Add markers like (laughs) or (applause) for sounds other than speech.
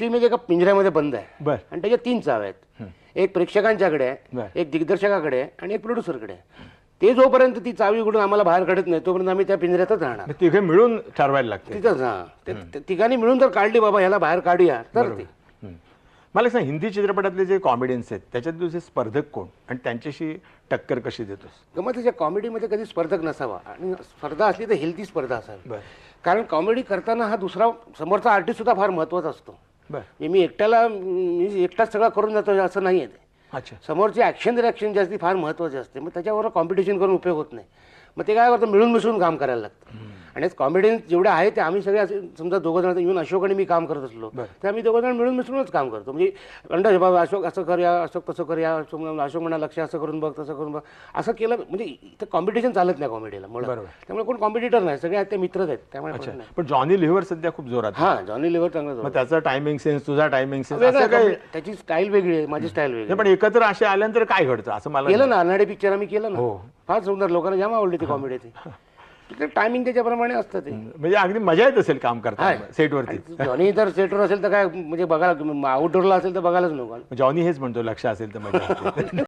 ती म्हणजे एका पिंजऱ्यामध्ये बंद आहे. बर. आणि त्याच्या तीन चाव आहेत. एक प्रेक्षकांच्याकडे आहे बर. एक दिग्दर्शकाकडे आहे आणि एक प्रोड्युसरकडे आहे. ते जोपर्यंत ती चावी उघडून आम्हाला बाहेर काढत नाही तोपर्यंत आम्ही त्या पिंजऱ्यातच राहणार. मग तिघे मिळून ठरवायला लागते तिथंच हा. ते- ते तिघांनी मिळून जर काढली बाबा ह्याला बाहेर काढूया. तर ते. हं. मला एक सांग हिंदी चित्रपटातले जे कॉमेडियन्स आहेत त्याच्यात तुझे स्पर्धक कोण? आणि त्यांच्याशी टक्कर कशी देतोस? गमत त्याच्या कॉमेडीमध्ये कधी स्पर्धक नसावा. आणि स्पर्धा असली तर हेल्थी स्पर्धा असावी. बर. कारण कॉमेडी करताना हा दुसरा समोरचा आर्टिस्ट सुद्धा फार महत्त्वाचा असतो. बर. म्हणजे मी एकट्याला मी एकटाच सगळं करून जातो असं नाही आहे ते. अच्छा. समोरची ॲक्शन रिॲक्शन जी असते फार महत्त्वाची असते. मग त्याच्यावर कॉम्पिटिशन करून उपयोग होत नाही. मग ते काय करतं मिळून मिसळून काम करायला लागतं. आणि कॉमेडियन जेवढे आहे ते आम्ही सगळे असे समजा दोघं जण इव्हन अशोक आणि मी काम करत असलो. तर आम्ही दोघं जण मिळून मिसळूनच काम करतो म्हणजे अंडा बाबा अशोक असं करूया अशोक तसं करूया अशोक म्हणा- अशोक म्हणा लक्ष असं करून बघ तसं करून बघ असं केलं म्हणजे इथं कॉम्पिटिशन चालत नाही कॉमेडीला बरोबर. त्यामुळे कोण कॉम्पिटिटर नाही सगळे ते मित्रच आहेत त्यामुळे. पण जॉनी लिव्हर सध्या खूप जोरात. हां जॉनी लिव्हर चांगलं त्याचा टायमिंग सेन्स तुझा टायमिंग सेन्स. त्याची स्टाईल वेगळी आहे माझी स्टाईल वेगळी पण एकत्र असे आल्यानंतर काय घडतं असं मला केलं ना अनाडे पिक्चर आम्ही केलं ना हो. फार सुंदर लोकांना जाम आवडली ती कॉमेडी ती (laughs) टायमिंग त्याच्याप्रमाणे असतं ते. म्हणजे अगदी मजा येत असेल काम करताना सेटवरती. जॉनी जर सेटवर असेल तर काय म्हणजे बघायला आउटडोअरला असेल तर बघायलाच नको. जॉनी हेच म्हणतो लक्ष असेल तर मजा. (laughs)